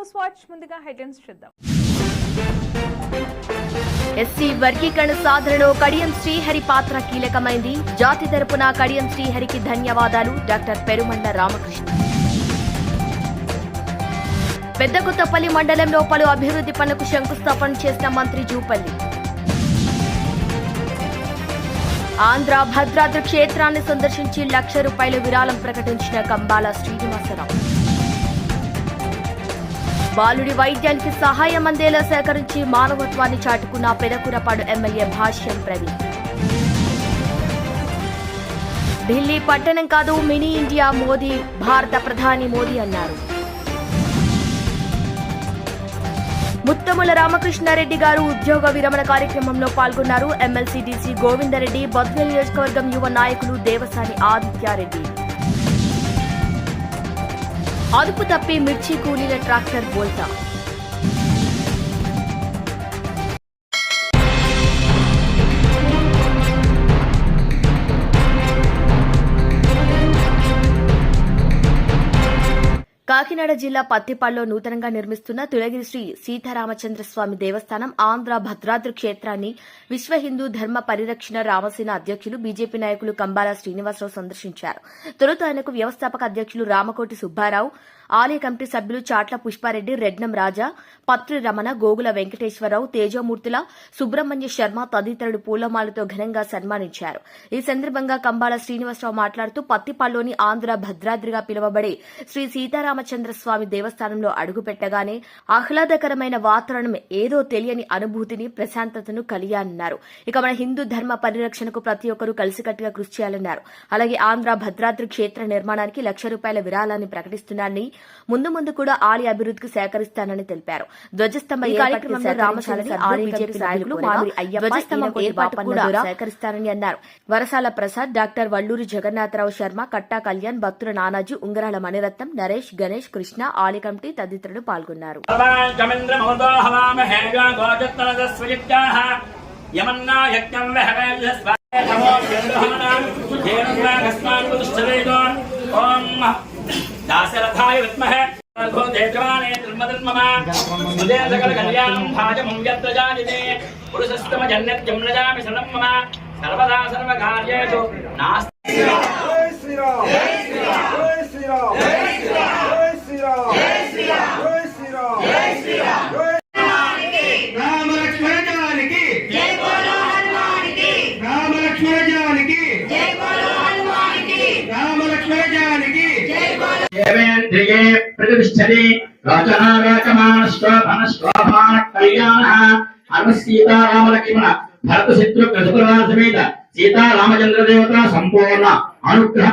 News watch ముందుగా headlines చూద్దాం. SC వర్గీకరణ సాధనలో కడియం శ్రీహరి పాత్ర కీలకమైంది. జాతి తరపున కడియం శ్రీహరికి ధన్యవాదాలు డాక్టర్ పెరుమండ రామకృష్ణ. పెద్దగుత్తపల్లి మండలంలో పలు అభివృద్ధి పనులకు శంకుస్థాపన చేసిన మంత్రి జూపల్లి. ఆంధ్ర భద్రాద్రి క్షేత్రాన్ని సందర్శించి లక్ష రూపాయల విరాళం ప్రకటించిన కంబాల శ్రీనివాసరావు. బాలుడి వైద్యానికి సహాయం అందేలా సేకరించి మానవత్వాన్ని చాటుకున్న పెదకురపాడు ఎమ్మెల్యే భాష్యం ప్రవీణ్. ఢిల్లీ పట్టణం కాదు మినీ ఇండియా మోదీ భారత ప్రధాని మోదీ అన్నారు. ముత్తముల రామకృష్ణారెడ్డి గారు ఉద్యోగ విరమణ కార్యక్రమంలో పాల్గొన్నారు. ఎమ్మెల్సీ డీసీ గోవిందరెడ్డి బద్వేల్ నియోజకవర్గం యువ నాయకులు దేవసాని ఆదిత్యారెడ్డి. అదుపు తప్పి మిర్చి కూలీల ట్రాక్టర్ బోల్తా. కాకినాడ జిల్లా పత్తిపాడులో నూతనంగా నిర్మిస్తున్న తులగిరి శ్రీ సీతారామచంద్ర స్వామి దేవస్థానం ఆంధ్ర భద్రాద్రి క్షేత్రాన్ని విశ్వ హిందూ ధర్మ పరిరక్షణ రామసేన అధ్యక్షులు బీజేపీ నాయకులు కంబాల శ్రీనివాసరావు సందర్శించారు. తొలుత ఆయనకు వ్యవస్థాపక అధ్యక్షులు రామకోటి సుబ్బారావు ఆలయ కమిటీ సభ్యులు చాట్ల పుష్పారెడ్డి రెడ్నం రాజా పత్రి రమణ గోగుల వెంకటేశ్వరరావు తేజమూర్తుల సుబ్రహ్మణ్య శర్మ తదితరులు పూలమాలతో ఘనంగా సన్మానించారు. ఈ సందర్భంగా కంబాల శ్రీనివాసరావు మాట్లాడుతూ పత్తిపాల్లోని ఆంధ్ర భద్రాద్రిగా పిలువబడే శ్రీ సీతారామచంద్ర స్వామి దేవస్థానంలో అడుగుపెట్టగానే ఆహ్లాదకరమైన వాతావరణం ఏదో తెలియని అనుభూతిని ప్రశాంతతను కలిగానన్నారు ఇక మన హిందూ ధర్మ పరిరక్షణకు ప్రతి ఒక్కరూ కలిసికట్టుగా కృషి చేయాలన్నారు. అలాగే ఆంధ్ర భద్రాద్రి క్షేత్ర నిర్మాణానికి లక్ష రూపాయల విరాళాన్ని ప్రకటిస్తున్నారని ముందు ముందు కూడా ఆలయ అభివృద్ధికి సేకరిస్తానని తెలిపారు. ధ్వజస్తంభ కార్యక్రమంలో సేకరిస్తారని అన్నారు. వరసాల ప్రసాద్ డాక్టర్ వల్లూరి జగన్నాథరావు శర్మ కట్టా కళ్యాణ్ భక్తుల నానాజీ ఉంగరాల మణిరత్నం నరేష్ గణేష్ కృష్ణ ఆలికమిటీ తదితరులు పాల్గొన్నారు. దాశరథాయ విద్మహే. పురుషస్తమజన్యత్యమ్నజామి శరణం మమ సర్వదా సర్వకార్యేషు. నాస్తి. శ్రీరామ్. శ్రీరామ్. శ్రీరామ్. శ్రీరామ్. జై జై జై జై జై బోలో హనుమానికి. జై బోలో కళ్యాణః సీతారామలక్ష్మణ భరత సమేత సీతారామచంద్ర దేవత సంపూర్ణ అనుగ్రహ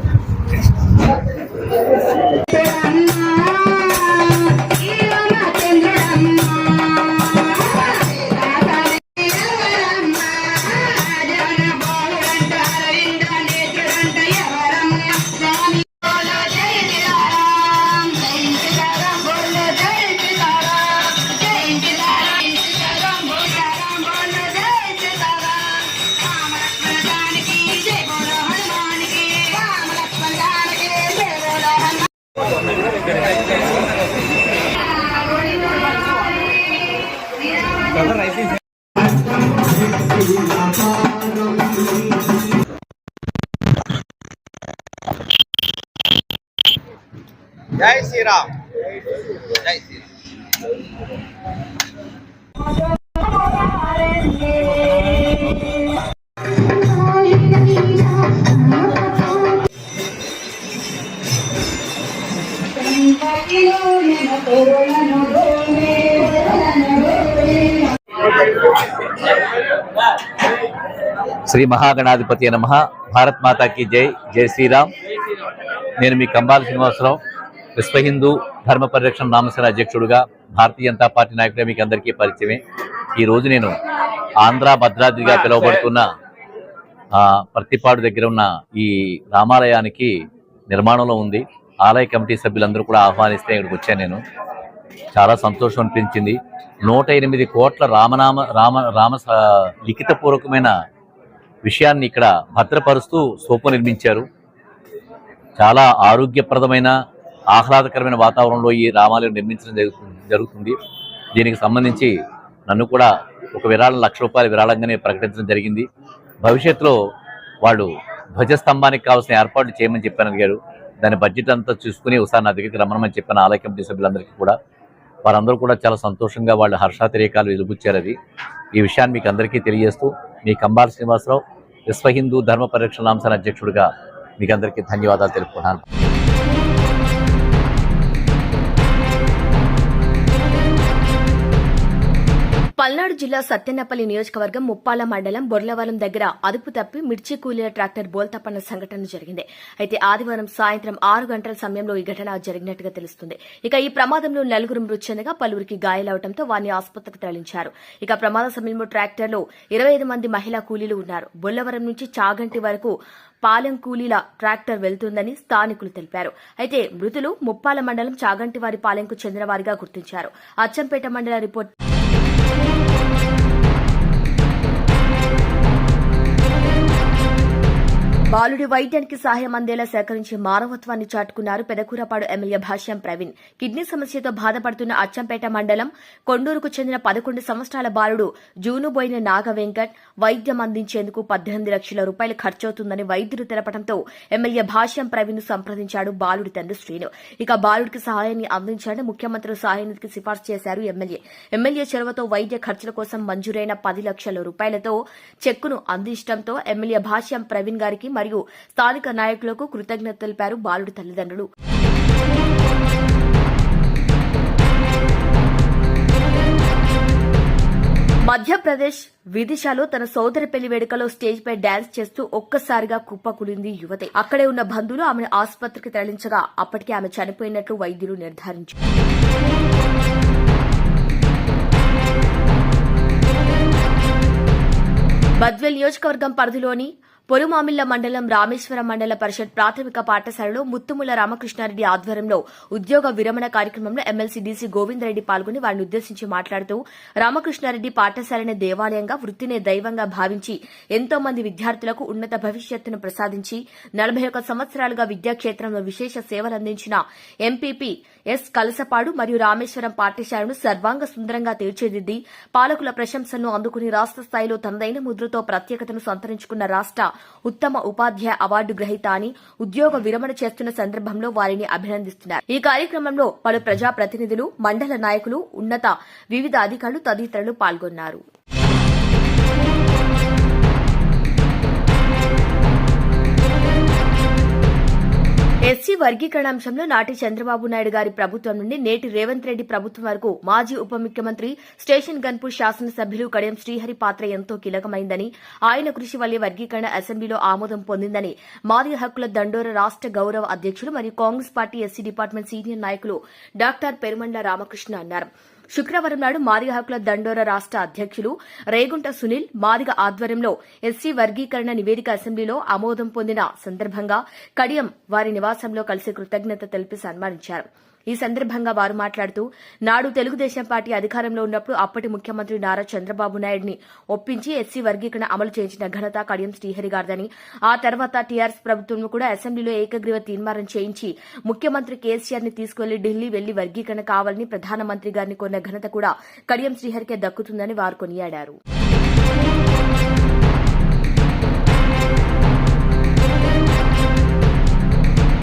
జై శ్రీరామ్ జై శ్రీరామ్ శ్రీ మహాగణాధిపతి నమ. భారత్ మాతాకి జై. జై శ్రీరామ్. నేను మీ కంబాల శ్రీనివాసరావు. విశ్వ హిందూ ధర్మ పరిరక్షణ నామసేన అధ్యక్షుడుగా భారతీయ జనతా పార్టీ నాయకుడిగా మీకు అందరికీ పరిచయమే. ఈ రోజు నేను ఆంధ్ర భద్రాద్రిగా పిలువబడుతున్న పర్తిపాడు దగ్గర ఉన్న ఈ రామాలయానికి నిర్మాణంలో ఉంది. ఆలయ కమిటీ సభ్యులందరూ కూడా ఆహ్వానిస్తే ఇక్కడికి వచ్చాను నేను. చాలా సంతోషం అనిపించింది. నూట ఎనిమిది కోట్ల రామనామ రామ రామ లిఖితపూర్వకమైన విషయాన్ని ఇక్కడ భద్రపరుస్తూ స్తూపం నిర్మించారు. చాలా ఆరోగ్యప్రదమైన ఆహ్లాదకరమైన వాతావరణంలో ఈ రామాలయం నిర్మించడం జరుగుతుంది జరుగుతుంది. దీనికి సంబంధించి నన్ను కూడా ఒక విరాళం లక్ష రూపాయల విరాళంగానే ప్రకటించడం జరిగింది. భవిష్యత్తులో వాళ్ళు ధ్వజస్తంభానికి కావాల్సిన ఏర్పాట్లు చేయమని చెప్పాను అడిగారు. దాని బడ్జెట్ అంతా చూసుకుని ఒకసారి నా దగ్గరికి రమ్మని చెప్పిన ఆలయ కమిటీ సభ్యులందరికీ కూడా. వారందరూ కూడా చాలా సంతోషంగా వాళ్ళు హర్షాతిరేకాలు వెలుగుచ్చారు అది ఈ విషయాన్ని మీకు అందరికీ తెలియజేస్తూ మీ కంబాల శ్రీనివాసరావు విశ్వ హిందూ ధర్మ పరిరక్షణ నాంసన అధ్యక్షుడిగా మీకు అందరికీ ధన్యవాదాలు తెలుపుకున్నాను పల్నాడు జిల్లా సత్యనపల్లి నియోజకవర్గం ముప్పాల మండలం బొర్లవరం దగ్గర అదుపు తప్పి మిర్చి కూలీల ట్రాక్టర్ బోల్తపన్న సంఘటన జరిగింది. అయితే ఆదివారం సాయంత్రం ఆరు గంటల సమయంలో ఈ ఘటన జరిగినట్టుగా తెలుస్తుంది. ఇక ఈ ప్రమాదంలో నలుగురు మృతి చెందగా పలువురికి గాయాలవడంతో వారిని ఆసుపత్రికి తరలించారు. ఇక ప్రమాద సమయంలో ట్రాక్టర్లో ఇరవై ఐదు మంది మహిళా కూలీలు ఉన్నారు. బొల్లవరం నుంచి చాగంటి వరకు పాలెం కూలీల ట్రాక్టర్ వెళ్తుందని స్థానికులు తెలిపారు. అయితే మృతులు ముప్పాల మండలం చాగంటివారి పాలెంకు చెందిన వారిగా గుర్తించారు. అచ్చంపేట మండల రిపోర్ట్. బాలుడి వైద్యానికి సహాయం అందేలా సేకరించి మానవత్వాన్ని చాటుకున్నారు పెదకూరపాడు ఎమ్మెల్యే భాష్యం ప్రవీణ్. కిడ్నీ సమస్యతో బాధపడుతున్న అచ్చంపేట మండలం కొండూరుకు చెందిన పదకొండు సంవత్సరాల బాలుడు జూనుబోయిన నాగ వెంకట్ వైద్యం అందించేందుకు పద్దెనిమిది లక్షల రూపాయలు ఖర్చవుతుందని వైద్యులు తెలపడంతో ఎమ్మెల్యే భాష్యం ప్రవీణ్ సంప్రదించాడు బాలుడి తండ్రి శ్రీను. ఇక బాలుడికి సహాయాన్ని అందించాలని ముఖ్యమంత్రి సహాయానికి సిఫార్సు చేశారు ఎమ్మెల్యే. ఎమ్మెల్యే చొరవతో వైద్య ఖర్చుల కోసం మంజూరైన పది లక్షల రూపాయలతో చెక్కును అందించడంతో ఎమ్మెల్యే భాష్యం ప్రవీణ్ గారికి మరియు స్థానిక నాయకులకు కృతజ్ఞత తెలిపారు బాలుడి తల్లిదండ్రులు. మధ్యప్రదేశ్ విదిశాలో తన సోదరి పెళ్ళి వేడుకలో స్టేజ్ పై డాన్స్ చేస్తూ ఒక్కసారిగా కుప్పకూలింది యువతి. అక్కడే ఉన్న బంధువులు ఆమెను ఆసుపత్రికి తరలించగా అప్పటికే ఆమె చనిపోయినట్లు వైద్యులు నిర్ధారించారు బద్వేల్ నియోజకవర్గం పరిధిలోని పొరుమామిళ్ళ మండలం రామేశ్వరం మండల పరిషత్ ప్రాథమిక పాఠశాలలో ముత్తుముల రామకృష్ణారెడ్డి ఆధ్వర్యంలో ఉద్యోగ విరమణ కార్యక్రమంలో ఎమ్మెల్సీ డీసీ గోవిందరెడ్డి పాల్గొని వారిని ఉద్దేశించి మాట్లాడుతూ రామకృష్ణారెడ్డి పాఠశాలనే దేవాలయంగా వృత్తినే దైవంగా భావించి ఎంతో మంది విద్యార్థులకు ఉన్నత భవిష్యత్తును ప్రసాదించి నలభై ఒక్క సంవత్సరాలుగా విద్యాక్షేత్రంలో విశేష సేవలందించిన ఎంపీపీ ఎస్ కలసపాడు మరియు రామేశ్వరం పాఠశాలను సర్వాంగ సుందరంగా తీర్చిదిద్ది. పాలకుల ప్రశంసను అందుకుని రాష్ట స్థాయిలో తనదైన ముద్రతో ప్రత్యేకతను సంతరించుకున్న రాష్ట ఉత్తమ ఉపాధ్యాయ అవార్డు గ్రహీత అని ఉద్యోగ విరమణ చేస్తున్న సందర్భంలో వారిని అభినందిస్తున్నారు. ఈ కార్యక్రమంలో పలు ప్రజాప్రతినిధులు మండల నాయకులు ఉన్నత వివిధ అధికారులు తదితరులు పాల్గొన్నారు. ఎస్సీ వర్గీకరణ అంశంలో నాటి చంద్రబాబు నాయుడు గారి ప్రభుత్వం నుండి నేటి రేవంత్ రెడ్డి ప్రభుత్వం వరకు మాజీ ఉప ముఖ్యమంత్రి స్టేషన్ గన్పూర్ శాసనసభ్యులు కడియం శ్రీహరి పాత్ర ఎంతో కీలకమైందని ఆయన కృషి వల్లే వర్గీకరణ అసెంబ్లీలో ఆమోదం పొందిందని మాది హక్కుల దండోర రాష్ట గౌరవ అధ్యక్షులు మరియు Congress party SC department senior నాయకులు డాక్టర్ పెరుమండ్ల రామకృష్ణ అన్నారు. శుక్రవారం నాడు మాదిగ హక్కుల దండోర రాష్ట అధ్యక్షులు రేగుంట సునీల్ మాదిగ ఆధ్వర్యంలో ఎస్సీ వర్గీకరణ నివేదిక అసెంబ్లీలో ఆమోదం పొందిన సందర్భంగా కడియం వారి నివాసంలో కలిసి కృతజ్ఞత తెలిపి సన్మానించారు. ఈ సందర్భంగా వారు మాట్లాడుతూ నాడు తెలుగుదేశం పార్టీ అధికారంలో ఉన్నప్పుడు అప్పటి ముఖ్యమంత్రి నారా చంద్రబాబు నాయుడిని ఒప్పించి ఎస్సీ వర్గీకరణ అమలు చేయించిన ఘనత కడియం శ్రీహరి గారిదని ఆ తర్వాత టీఆర్ఎస్ ప్రభుత్వం కూడా అసెంబ్లీలో ఏకగ్రీవ తీర్మానం చేయించి ముఖ్యమంత్రి కేసీఆర్ని తీసుకెళ్ళి ఢిల్లీ వెళ్ళి వర్గీకరణ కావాలని ప్రధానమంత్రి గారిని కొన్న ఘనత కూడా కడియం శ్రీహరికే దక్కుతుందని వారు కొనియాడారు.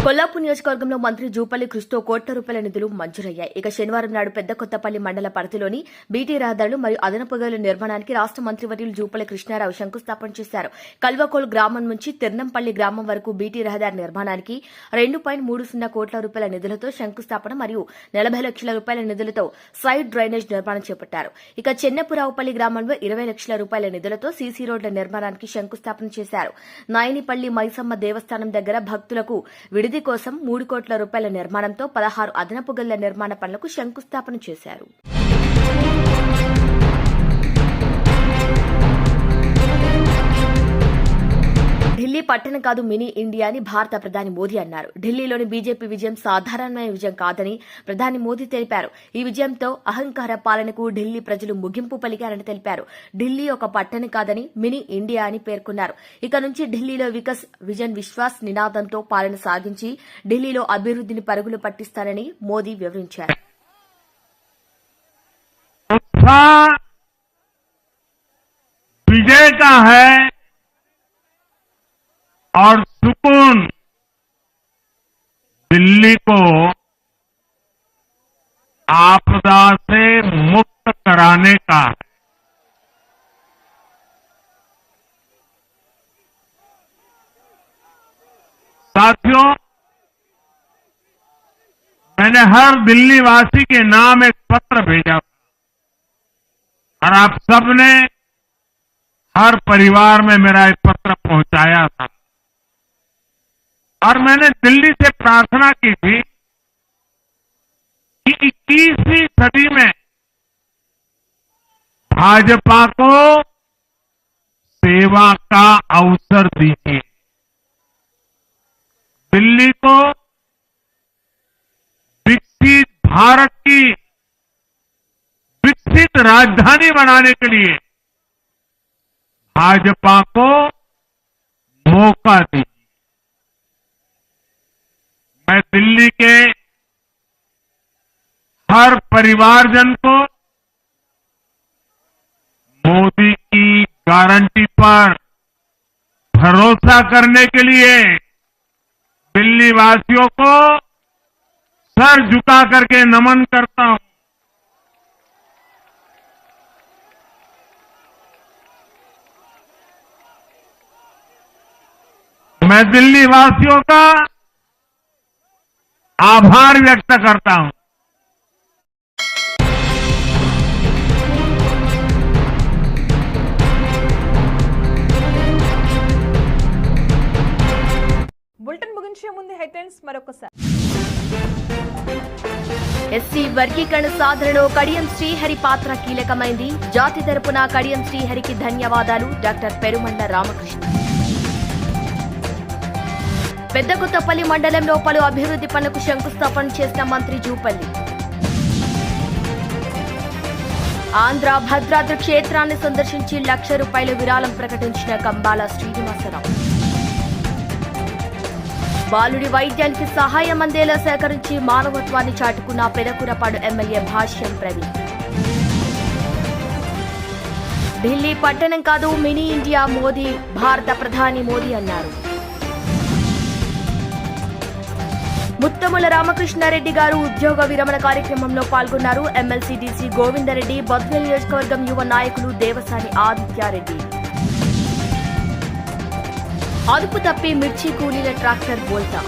కొల్లాపూర్ నియోజకవర్గంలో మంత్రి జూపల్లి కృష్ణతో కోట్ల రూపాయల నిధులు మంజూరయ్యాయి. ఇక శనివారం నాడు పెద్ద కొత్తపల్లి మండల పరిధిలోని బీటీ రహదారులు మరియు అదనపు గదుల నిర్మాణానికి రాష్ట మంత్రివర్యులు జూపల్లి కృష్ణారావు శంకుస్థాపన చేశారు. కల్వకోల్ గ్రామం నుంచి తిర్నంపల్లి గ్రామం వరకు బీటీ రహదారి నిర్మాణానికి రెండు పాయింట్ మూడు సున్నా కోట్ల రూపాయల నిధులతో శంకుస్థాపన మరియు నలభై లక్షల రూపాయల నిధులతో సైడ్ డ్రైనేజ్ నిర్మాణం చేపట్టారు. ఇక చెన్నపురావుపల్లి గ్రామంలో ఇరవై లక్షల రూపాయల నిధులతో సీసీ రోడ్ల నిర్మాణానికి శంకుస్థాపన చేశారు. నాయనిపల్లి మైసమ్మ దేవస్థానం దగ్గర భక్తులకు విడిది కోసం మూడు కోట్ల రూపాయల నిర్మాణంతో పదహారు అదనపు గల్ల నిర్మాణ పనులకు శంకుస్థాపన చేశారు. ఢిల్లీ పట్టణం కాదు మినీ ఇండియా అని భారత ప్రధాని మోదీ అన్నారు. ఢిల్లీలోని బీజేపీ విజయం సాధారణమైన విజయం కాదని ప్రధాని మోదీ తెలిపారు. ఈ విజయంతో అహంకార పాలనకు ఢిల్లీ ప్రజలు ముగింపు పలికారని తెలిపారు. ఢిల్లీ ఒక పట్టణం కాదని మినీ ఇండియా అని పేర్కొన్నారు. ఇక నుంచి ఢిల్లీలో వికస్ విజన్ విశ్వాస్ నినాదంతో పాలన సాగించి ఢిల్లీలో అభివృద్ధిని పరుగులు పట్టిస్తారని మోదీ వివరించారు. హై और सुकून। दिल्ली को आपदा से मुक्त कराने का है। साथियों, मैंने हर दिल्ली वासी के नाम एक पत्र भेजा था। और आप सबने हर परिवार में मेरा एक पत्र पहुँचाया था। और मैंने दिल्ली से प्रार्थना की थी कि इक्कीसवीं सदी में भाजपा को सेवा का अवसर दीजिए। दिल्ली को विकसित भारत की विकसित राजधानी बनाने के लिए भाजपा को मौका दीजिए। मैं दिल्ली के हर परिवारजन को मोदी की गारंटी पर भरोसा करने के लिए दिल्ली वासियों को सर झुका करके नमन करता हूँ। मैं दिल्ली वासियों का आभार व्यक्त करता हूं బులెటిన్ ముగించే ముందు హెడ్లైన్స్ మరొకసారి ఎస్సీ వర్గీకరణ సాధనలో కడియం శ్రీహరి పాత్ర కీలకమైంది జాతి తరపున కడియం శ్రీహరికి ధన్యవాదాలు డాక్టర్ పెరుమండ రామకృష్ణ పెద్దకుత్తపల్లి మండలంలో పలు అభివృద్ధి పనులకు శంకుస్థాపన చేసిన మంత్రి జూపల్లి. ఆంధ్ర భద్రాద్రి క్షేత్రాన్ని సందర్శించి లక్ష రూపాయల విరాళం ప్రకటించిన కంబాల శ్రీనివాసరావు. బాలుడి వైద్యానికి సహాయం అందేలా సేకరించి మానవత్వాన్ని చాటుకున్న పెదకురపాడు ఎమ్మెల్యే భాష్యం ప్రవీణ్. ఢిల్లీ పట్టణం కాదు మినీ ఇండియా మోదీ భారత ప్రధాని మోదీ అన్నారు. ముత్తముల రామకృష్ణారెడ్డి గారు ఉద్యోగ విరమణ కార్యక్రమంలో పాల్గొన్నారు. ఎమ్మెల్సీ డీసీ గోవిందరెడ్డి బద్వేల్ నియోజకవర్గం యువ నాయకులు దేవసాని ఆదిత్యారెడ్డి. అదుపు తప్పి మిర్చి కూలీల ట్రాక్టర్ బోల్తా.